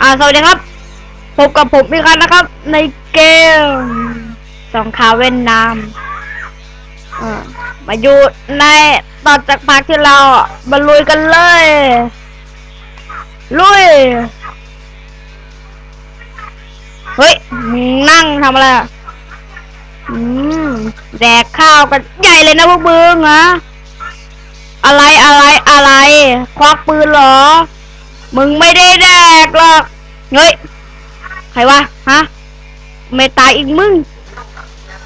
อ่าสวัสดีครับ พบกับผมอีกครั้งนะครับ ในเกมสองขาเวียดนามอ่ามาอยู่ในต่อจากภาคที่เรามาลุยกันเลย ลุย เฮ้ย นั่งทำอะไรอะอืมแดกข้าวกันใหญ่เลยนะพวกมึงฮะอะไรอะไรอะไร ควักปืนเหรอ มึงไม่ได้แดกหรอกเฮ้ยใครวะฮะไม่ตายอีกมึง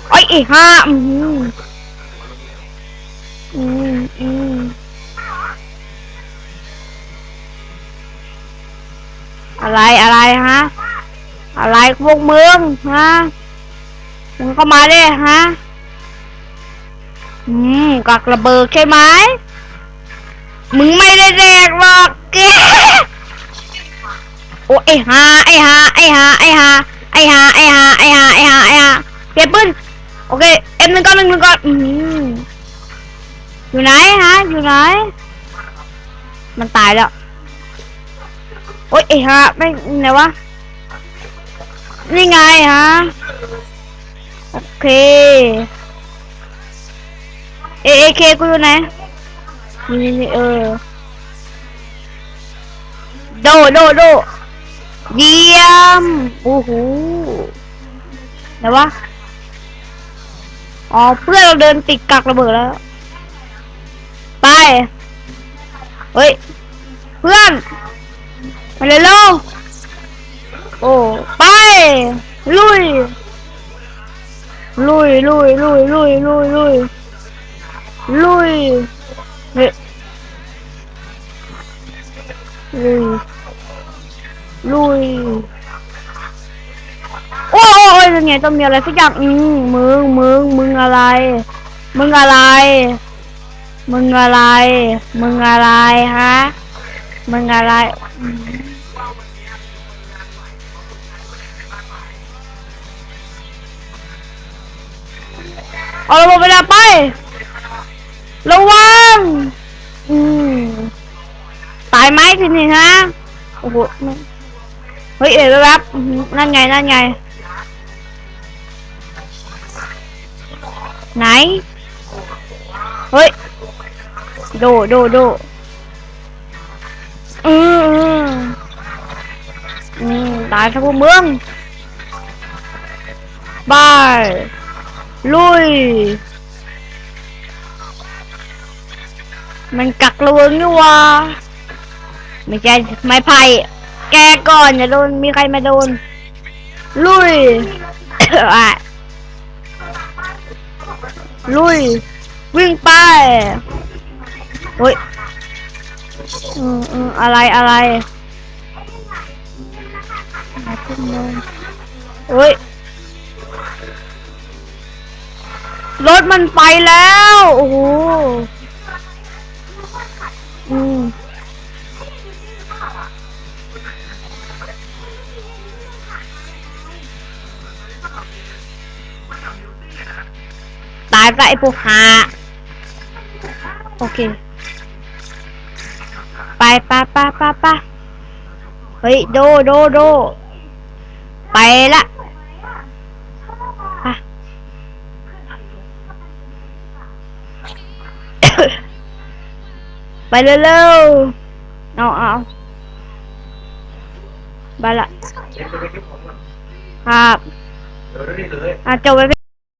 ไอ้ยอีห้าอืมอืมอืมอะไรอะไรฮะ อะไรพวกมึงฮะมึงก็มาดิฮะอืมกักระเบิดใช่ไหมมึงไม่ได้แดกหรอกแก อ้ไอ้ฮาไอ้ฮาไอ้ฮาไอ้ฮาไอ้ฮาไอ้ฮาไอ้ฮาไอ้ฮาไอ้ฮาเก็บปืนโอเคเอ็มหนึ่งก้อนหนึ่งหนึ่งก้อนอืมอยู่ไหนฮะอยู่ไหนมันตายแล้วโอ้ยไอ้ฮะไม่ไหนวะนี่ไงฮะโอเคเอเอเคกูอยู่ไหนนี่นี่เออโดโดโด เยี่ยม โอ้โหไหนวะอ๋อ เพื่อนเราเดินติดกักระเบิดแล้ว ไป เฮ้ย เพื่อน มาเลยเร็วโอ้ ไป ลุย ลุย ลุย ลุย ลุย ลุย ลุย ลุย เฮ้ยลุย ลุยโอ้ยโอ้ยโอ้ยยังไงต้องมีอะไรสักอย่างอืมมึง มึง มึงอะไร มึงอะไร มึงอะไร มึงอะไรฮะ มึงอะไรอืมเอาระบบไปแล้วไประวัง อืม ตายไหมทีนี้ฮะ โอ้โห ฮ้ยเอ๋แวบๆนั่นไง นั่นไง ไหน เฮ้ย โด โด โดอืมอืมอืมตายทั้งพวกเมืองบาย ลุย มันกักระเวงนี่วะไม่ใช่ไม้ไผ่ แกก่อนอย่าโดนมีใครมาโดน ลุย อะลุย วิ่งไปเฮ้ยอืมอืมอะไรอะไรเฮ้ยรถมันไปแล้ว โอ้โห Tại vậy bố hạ Ok. Bay pa pa pa pa, hey đô đô đô. Bay lạ. À. Bài lâu lâu Nó à, Bài lạ. À. À chào bé